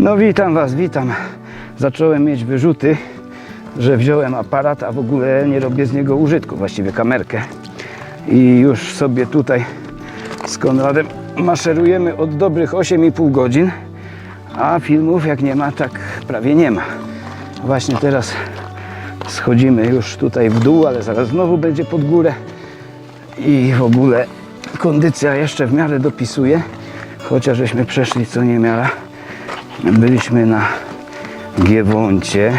No witam Was, witam. Zacząłem mieć wyrzuty, że wziąłem aparat, a w ogóle nie robię z niego użytku, właściwie kamerkę. I już sobie tutaj z Konradem maszerujemy od dobrych 8,5 godzin, a filmów jak nie ma, tak prawie nie ma. Właśnie teraz schodzimy już tutaj w dół, ale zaraz znowu będzie pod górę i w ogóle kondycja jeszcze w miarę dopisuje, chociaż żeśmy przeszli co niemiara. Byliśmy na Giewoncie,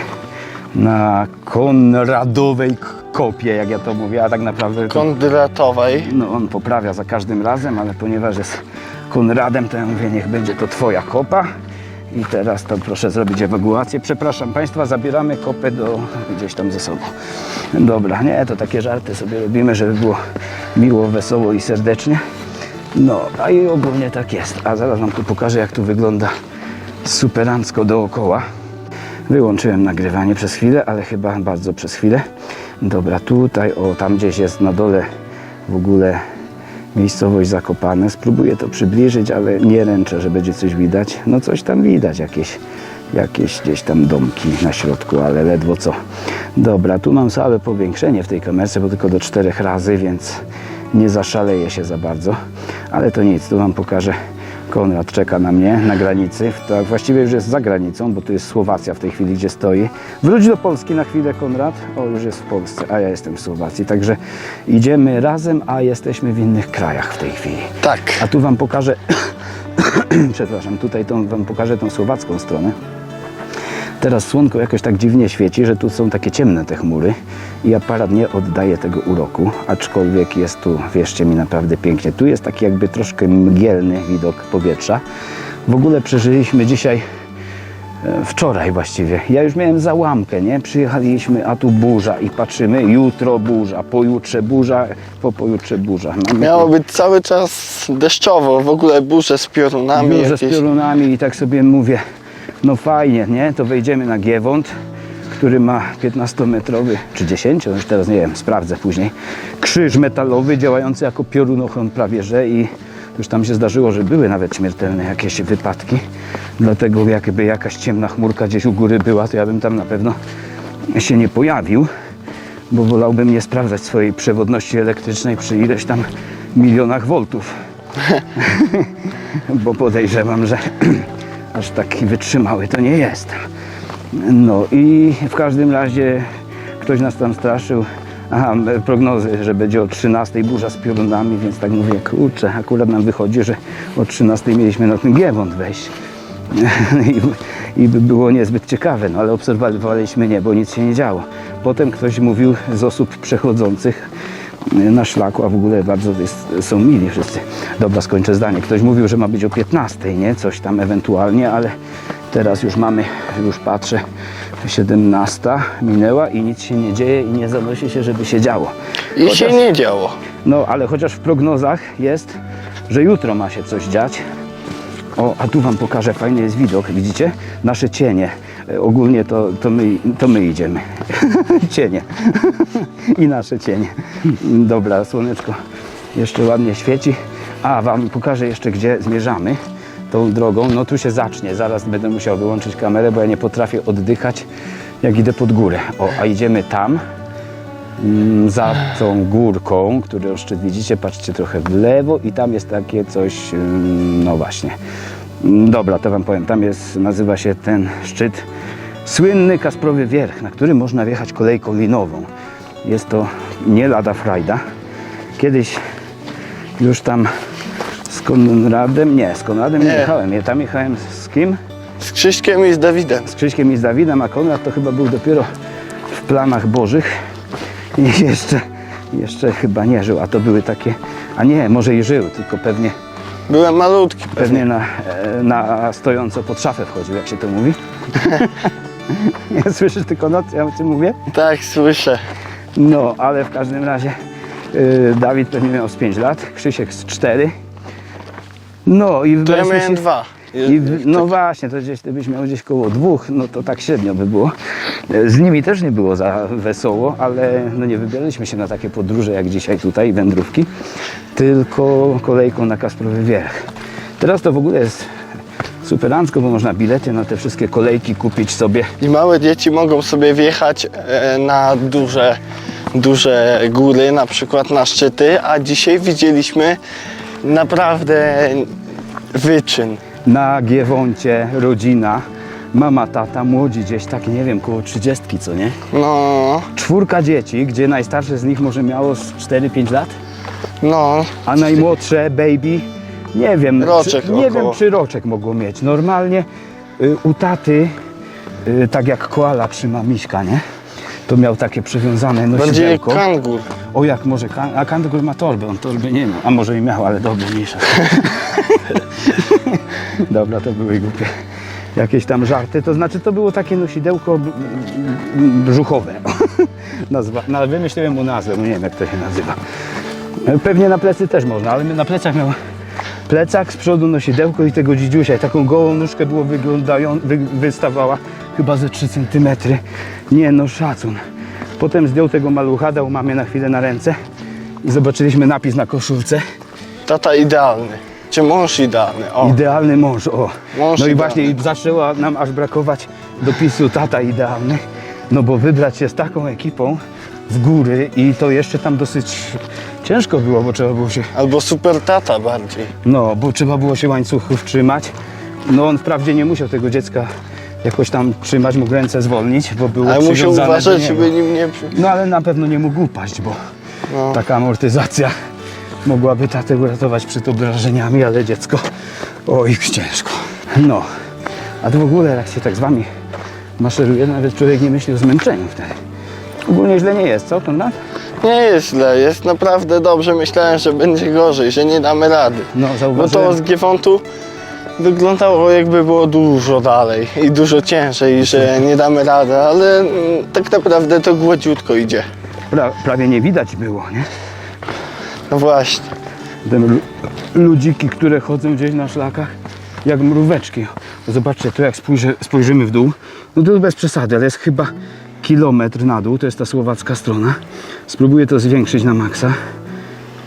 na Konradowej kopie, jak ja to mówię, a tak naprawdę to, Kondratowej. no, on poprawia za każdym razem, ale ponieważ jest Konradem, to ja mówię, niech będzie to twoja kopa. I teraz to proszę zrobić ewakuację. Przepraszam Państwa, zabieramy kopę do gdzieś tam ze sobą. Dobra, nie, to takie żarty sobie robimy, żeby było miło, wesoło i serdecznie. No, a i ogólnie tak jest. A zaraz Wam tu pokażę, jak tu wygląda superancko dookoła. Wyłączyłem nagrywanie przez chwilę, ale chyba bardzo przez chwilę. Dobra, tutaj, o, tam gdzieś jest na dole w ogóle miejscowość Zakopane. Spróbuję to przybliżyć, ale nie ręczę, że będzie coś widać. No coś tam widać, jakieś, jakieś gdzieś tam domki na środku, ale ledwo co. Dobra, tu mam całe powiększenie w tej kamerce, bo tylko do czterech razy, więc nie zaszaleję się za bardzo. Ale to nic, tu Wam pokażę. Konrad czeka na mnie na granicy. Tak, właściwie już jest za granicą, bo tu jest Słowacja w tej chwili, gdzie stoi. Wróć do Polski na chwilę, Konrad. O, już jest w Polsce, a ja jestem w Słowacji. Także idziemy razem, a jesteśmy w innych krajach w tej chwili. Tak. A tu Wam pokażę, przepraszam, tutaj tą, Wam pokażę tą słowacką stronę. Teraz słonko jakoś tak dziwnie świeci, że tu są takie ciemne te chmury i aparat nie oddaje tego uroku, aczkolwiek jest tu, wierzcie mi, naprawdę pięknie. Tu jest taki jakby troszkę mgielny widok powietrza. W ogóle przeżyliśmy dzisiaj, e, wczoraj właściwie, ja już miałem załamkę, nie? Przyjechaliśmy, a tu burza i patrzymy, jutro burza, pojutrze burza, po pojutrze burza. Mamy Miało być cały czas deszczowo, w ogóle burze z piorunami biurze z jakieś. piorunami i tak sobie mówię, no fajnie, nie? To wejdziemy na Giewont, który ma 15-metrowy, czy 10, już teraz nie wiem, sprawdzę później, krzyż metalowy działający jako piorunochron prawie, że i już tam się zdarzyło, że były nawet śmiertelne jakieś wypadki, dlatego jakby jakaś ciemna chmurka gdzieś u góry była, to ja bym tam na pewno się nie pojawił, bo wolałbym nie sprawdzać swojej przewodności elektrycznej przy ileś tam milionach voltów bo podejrzewam, że aż taki wytrzymały to nie jest. No i w każdym razie ktoś nas tam straszył. Aha, prognozy, że będzie o 13 burza z piorunami, więc tak mówię, kurczę, akurat nam wychodzi, że o 13 mieliśmy na ten Giewont wejść. I, I by było niezbyt ciekawe, no ale obserwowaliśmy nie, bo nic się nie działo. Potem ktoś mówił z osób przechodzących na szlaku, a w ogóle bardzo jest, są mili wszyscy. Dobra, skończę zdanie. Ktoś mówił, że ma być o 15, nie? Coś tam ewentualnie, ale teraz już mamy, już patrzę, 17 minęła i nic się nie dzieje i nie zanosi się, żeby się działo. I się nie działo. No, ale chociaż w prognozach jest, że jutro ma się coś dziać. O, a tu Wam pokażę, fajny jest widok, widzicie? Nasze cienie. E, Ogólnie to, to, my, to my idziemy. cienie. I nasze cienie. Dobra, słoneczko jeszcze ładnie świeci. A, Wam pokażę jeszcze, gdzie zmierzamy tą drogą. No tu się zacznie. Zaraz będę musiał wyłączyć kamerę, bo ja nie potrafię oddychać, jak idę pod górę. O, a idziemy tam. Mm, za tą górką, który szczyt widzicie, patrzcie trochę w lewo i tam jest takie coś, mm, no właśnie. Mm, Dobra, to wam powiem, tam jest, nazywa się ten szczyt słynny Kasprowy Wierch, na który można wjechać kolejką linową. Jest to nie lada frajda. Kiedyś już tam z Konradem, nie, z Konradem nie, Nie. jechałem, ja tam jechałem z kim? Z Krzyśkiem i z Dawidem. z Krzyśkiem i z Dawidem, a Konrad to chyba był dopiero w planach bożych i jeszcze, jeszcze chyba nie żył, a to były takie, a nie, może i żył, tylko pewnie, Byłem malutki pewnie pewnie. na, e, na stojąco pod szafę wchodził, jak się to mówi. nie słyszysz tylko noc, ja ci mówię? Tak, słyszę. No, ale w każdym razie y, Dawid pewnie miał z 5 lat, Krzysiek z 4. No i To ja wybraliśmy miałem się- dwa. I, w- no właśnie, to gdzieś ty byś miał gdzieś koło dwóch, no to tak średnio by było. Z nimi też nie było za wesoło, ale no nie wybieraliśmy się na takie podróże jak dzisiaj tutaj, wędrówki, tylko kolejką na Kasprowy Wierch. Teraz to w ogóle jest superancko, bo można bilety na te wszystkie kolejki kupić sobie. I małe dzieci mogą sobie wjechać e, na duże, duże góry, na przykład na szczyty, a dzisiaj widzieliśmy naprawdę wyczyn. Na Giewoncie rodzina, mama, tata, młodzi gdzieś tak, nie wiem, koło 30, co nie? No, Czwórka dzieci, gdzie najstarsze z nich może miało z 4-5 lat, no, a najmłodsze baby, nie wiem, Roczek czy, nie około. wiem czy roczek mogło mieć. Normalnie y, u taty, y, tak jak koala trzyma miśka, nie? To miał takie przywiązane bardziej kangur. O jak może, kan- a kangur ma torbę, on torby nie ma, a może i miał, ale dobra, mniejsza. dobra, to były głupie. Jakieś tam żarty, to znaczy to było takie nosidełko brzuchowe. Nazwa, no, wymyśliłem mu nazwę, bo nie wiem jak to się nazywa. Pewnie na plecy też można, ale na plecach miał plecak, z przodu nosidełko i tego dzidziusia. I taką gołą nóżkę było wyglądają, wy, wystawała chyba ze 3 cm. Nie no, szacun. Potem zdjął tego malucha, dał mamie na chwilę na ręce i zobaczyliśmy napis na koszulce. Tata idealny. Czy mąż idealny? O, Idealny mąż, o. Mąż no i idealny. właśnie i zaczęła nam aż brakować dopisu tata idealny. No bo wybrać się z taką ekipą w góry i to jeszcze tam dosyć ciężko było, bo trzeba było się albo super tata bardziej. No, bo trzeba było się łańcuchów trzymać. No on wprawdzie nie musiał tego dziecka jakoś tam trzymać, mógł ręce zwolnić, bo było Ale musiał przywiązane do uważać, niego. żeby nim nie... przy- No ale na pewno nie mógł upaść, bo No. taka amortyzacja mogłaby tatę uratować przed obrażeniami, ale dziecko, oj, ciężko. No, a to w ogóle jak się tak z wami maszeruje, nawet człowiek nie myśli o zmęczeniu wtedy. Ogólnie źle nie jest, co Konrad? Nie jest źle, jest naprawdę dobrze. Myślałem, że będzie gorzej, że nie damy rady. No, Bo zauważyłem. to z Giewontu wyglądało jakby było dużo dalej i dużo ciężej, że nie damy rady, ale mm, tak naprawdę to gładziutko idzie. Pra, prawie nie widać było, nie? No właśnie. Te lu- ludziki, które chodzą gdzieś na szlakach, jak mróweczki. Zobaczcie, tu jak spojrzy, spojrzymy w dół, no to bez przesady, ale jest chyba kilometr na dół, to jest ta słowacka strona. Spróbuję to zwiększyć na maksa.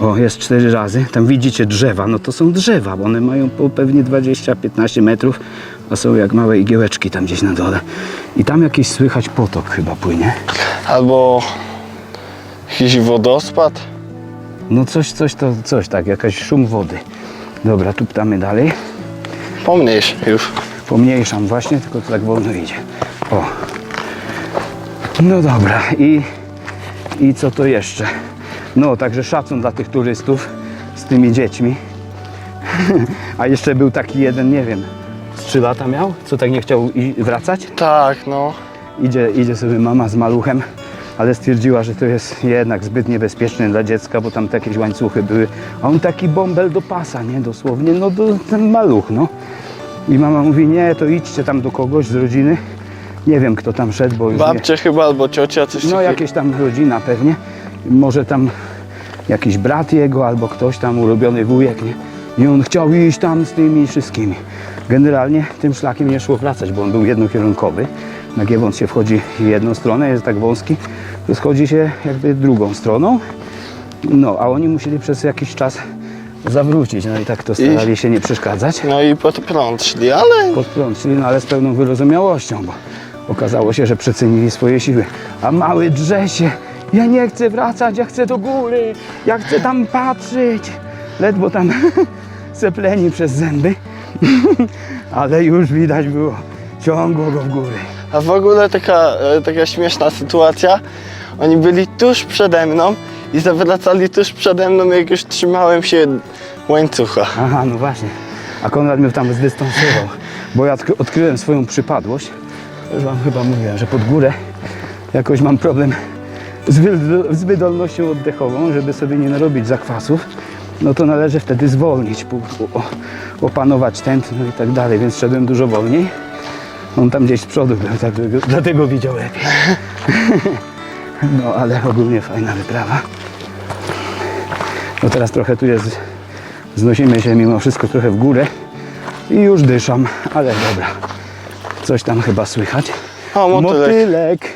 O, jest cztery razy. Tam widzicie drzewa, no to są drzewa, bo one mają po pewnie 20-15 metrów, a są jak małe igiełeczki tam gdzieś na dole. I tam jakiś słychać potok chyba płynie. Albo jakiś wodospad. No coś, coś to, coś tak, jakaś szum wody. Dobra, tu ptamy dalej. Pomniejsz już. Pomniejszam właśnie, tylko to tak wolno idzie. O. No dobra, i, i co to jeszcze? No, także szacun dla tych turystów z tymi dziećmi. A jeszcze był taki jeden, nie wiem, z 3 lata miał, co tak nie chciał i wracać. Tak, no. Idzie, idzie sobie mama z maluchem, ale stwierdziła, że to jest jednak zbyt niebezpieczne dla dziecka, bo tam te jakieś łańcuchy były. A on taki bąbel do pasa, nie? Dosłownie, no do, ten maluch, no. I mama mówi, nie, to idźcie tam do kogoś z rodziny. Nie wiem, kto tam szedł, bo już nie... Babcia chyba albo ciocia, coś No takiego. jakieś tam rodzina pewnie. Może tam jakiś brat jego albo ktoś tam ulubiony wujek, nie? I on chciał iść tam z tymi wszystkimi. Generalnie tym szlakiem nie szło wracać, bo on był jednokierunkowy. Na Giewont się wchodzi jedną stronę, jest tak wąski, to schodzi się jakby drugą stroną. No, a oni musieli przez jakiś czas zawrócić, no i tak to starali się nie przeszkadzać No i pod prąd szli, ale pod prąd, czyli no, ale z pełną wyrozumiałością, bo okazało się, że przecenili swoje siły. A mały drze się, ja nie chcę wracać, ja chcę do góry, ja chcę tam patrzeć. Ledwo tam sepleni przez zęby, ale już widać było, ciągło go w góry. A w ogóle taka, e, taka śmieszna sytuacja. Oni byli tuż przede mną i zawracali tuż przede mną, jak już trzymałem się łańcucha. Aha, no właśnie. A Konrad mnie tam zdystansował, bo ja odkry- odkryłem swoją przypadłość. Już wam chyba mówiłem, że pod górę jakoś mam problem z, wy- z wydolnością oddechową, żeby sobie nie narobić zakwasów. No to należy wtedy zwolnić, opanować tętno i tak dalej, więc szedłem dużo wolniej. On tam gdzieś z przodu był, tak, dlatego widział lepiej. No ale ogólnie fajna wyprawa. No teraz trochę tu jest, znosimy się mimo wszystko trochę w górę i już dyszam, ale dobra. Coś tam chyba słychać. O, motylek. Motylek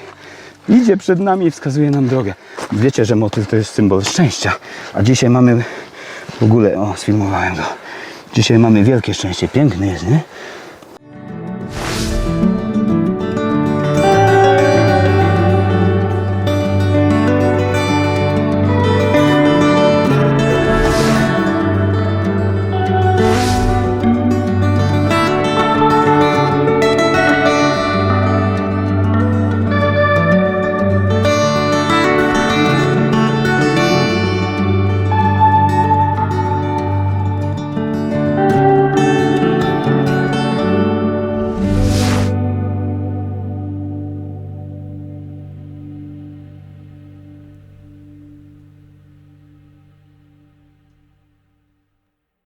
idzie przed nami i wskazuje nam drogę. Wiecie, że motyl to jest symbol szczęścia, a dzisiaj mamy w ogóle, o sfilmowałem go. Dzisiaj mamy wielkie szczęście, piękny jest, nie?